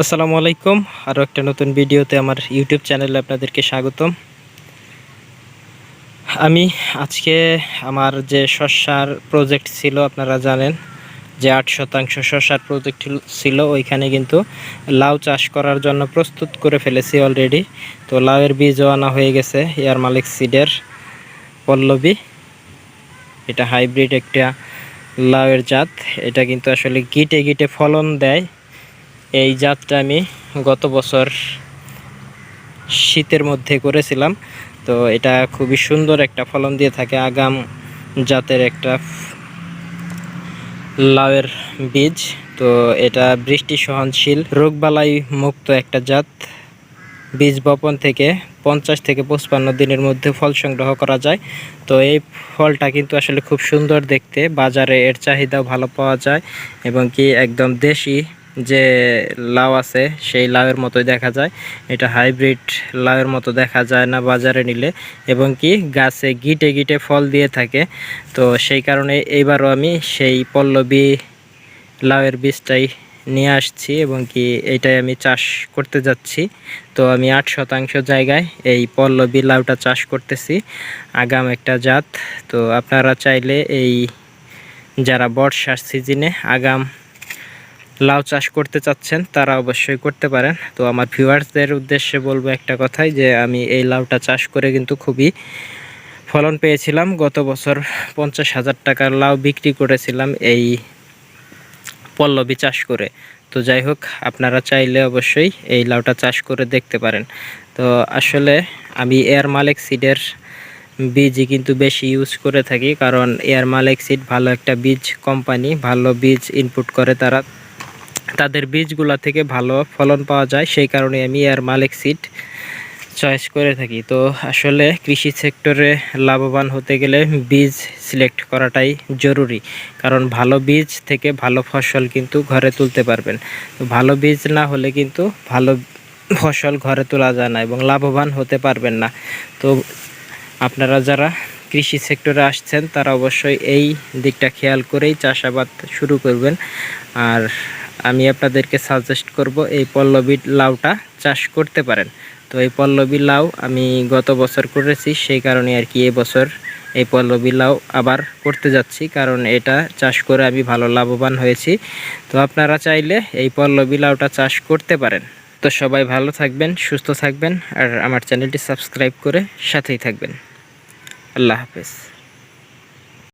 আসসালামু আলাইকুম। আরও একটা নতুন ভিডিওতে আমার ইউটিউব চ্যানেলে আপনাদেরকে স্বাগতম। আমি আজকে আমার যে শস্যার প্রজেক্ট ছিল, আপনারা জানেন যে আট শতাংশ শস্যার প্রজেক্ট ছিল ওইখানে কিন্তু লাউ চাষ করার জন্য প্রস্তুত করে ফেলেছি অলরেডি তো লাউয়ের বীজও আনা হয়ে গেছে, এয়ার মালিক সিডের পল্লবী। এটা হাইব্রিড একটা লাউয়ের জাত। এটা কিন্তু আসলে গিটে গিটে ফলন দেয়। এই জাতটা আমি গত বছর শীতের মধ্যে করেছিলাম। তো এটা খুবই সুন্দর একটা ফলন দিয়ে থাকে আগাম জাতের একটা লাউয়ের বীজ। তো এটা বৃষ্টি সহনশীল, রোগবালাই মুক্ত একটা জাত। বীজ বপন থেকে পঞ্চাশ থেকে পঁচপান্ন দিনের মধ্যে ফল সংগ্রহ করা যায়। তো এই ফলটা কিন্তু আসলে খুব সুন্দর দেখতে। বাজারে এর চাহিদাও ভালো পাওয়া যায় এবং কি একদম দেশি যে লাউ আছে, সেই লাউয়ের মতোই দেখা যায়। এটা হাইব্রিড লাউয়ের মতো দেখা যায় না বাজারে নিলে। এবং কি গাছে গিটে গিটে ফল দিয়ে থাকে। তো সেই কারণে এইবারও আমি সেই পল্লবী লাউয়ের বীজটাই নিয়ে আসছি এবং কি এটাই আমি চাষ করতে যাচ্ছি। তো আমি আট শতাংশ জায়গায় এই পল্লবী লাউটা চাষ করতেছি, আগাম একটা জাত। তো আপনারা চাইলে এই যারা বর্ষার সিজনে আগাম লাউ চাষ করতে চাচ্ছেন, তারা অবশ্যই করতে পারেন। তো আমার ভিউয়ার্সদের উদ্দেশ্যে বলব একটা কথাই যে, আমি এই লাউটা চাষ করে কিন্তু খুবই ফলন পেয়েছিলাম। গত বছর পঞ্চাশ হাজার টাকার লাউ বিক্রি করেছিলাম এই পল্লবী চাষ করে। তো যাই হোক, আপনারা চাইলে অবশ্যই এই লাউটা চাষ করে দেখতে পারেন। তো আসলে আমি এয়ার মালিক সিডের বীজই কিন্তু বেশি ইউজ করে থাকি, কারণ এয়ার মালিক সিড ভালো একটা বীজ কোম্পানি ভালো বীজ ইনপুট করে তারা। তাদের বীজগুলা থেকে ভালো ফলন পাওয়া যায়, সেই কারণে আমি এয়ার মালিক সিড চয়েস করে থাকি। তো আসলে কৃষি সেক্টরে লাভবান হতে গেলে বীজ সিলেক্ট করাটাই জরুরি, কারণ ভালো বীজ থেকে ভালো ফসল কিন্তু ঘরে তুলতে পারবেন। তো ভালো বীজ না হলে কিন্তু ভালো ফসল ঘরে তোলা যায় না এবং লাভবান হতে পারবেন না। তো আপনারা যারা কৃষি সেক্টরে আসছেন, তারা অবশ্যই এই দিকটা খেয়াল করেই চাষাবাদ শুরু করবেন। আর আমি আপনাদেরকে সাজেস্ট করব এই পল্লবী লাউটা চাষ করতে পারেন। তো এই পল্লবী লাউ আমি গত বছর করেছি, সেই কারণে আর কি বছর এই পল্লবী লাউ আবার করতে যাচ্ছি, কারণ এটা চাষ করে আমি ভালো লাভবান হয়েছি। তো আপনারা চাইলে এই পল্লবী লাউটা চাষ করতে পারেন। তো সবাই ভালো থাকবেন, সুস্থ থাকবেন, আর আমার চ্যানেলটি সাবস্ক্রাইব করে সাথেই থাকবেন। আল্লাহ হাফেজ।